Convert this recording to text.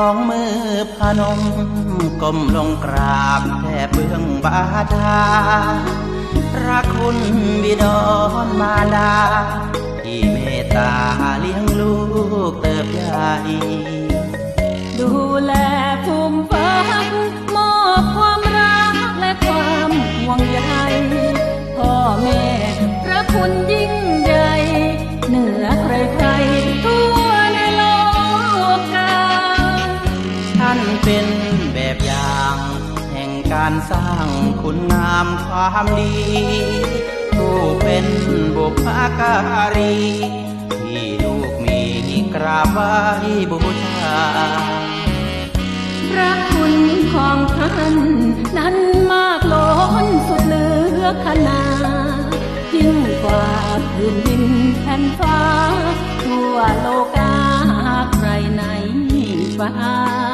องมือพนมก้มลงกราบแท่เบื้องบาทาพระคุณบิดอนมาดาที่เมตตาเลี้ยงลูกเติบใหญ่ดูแลภูมิฟังมอบความรักและความห่วงใยพ่อแม่พระคุณยิ่ง การสร้างคุณงามความดี ผู้เป็นบุพการี ที่ลูกมีกราบไหว้บูชาพระคุณของท่านนั้นมากล้นสุดเหลือขนายิ่งกว่าพื้นดินแผ่นฟ้า ทั่วโลกาใครในฟ้า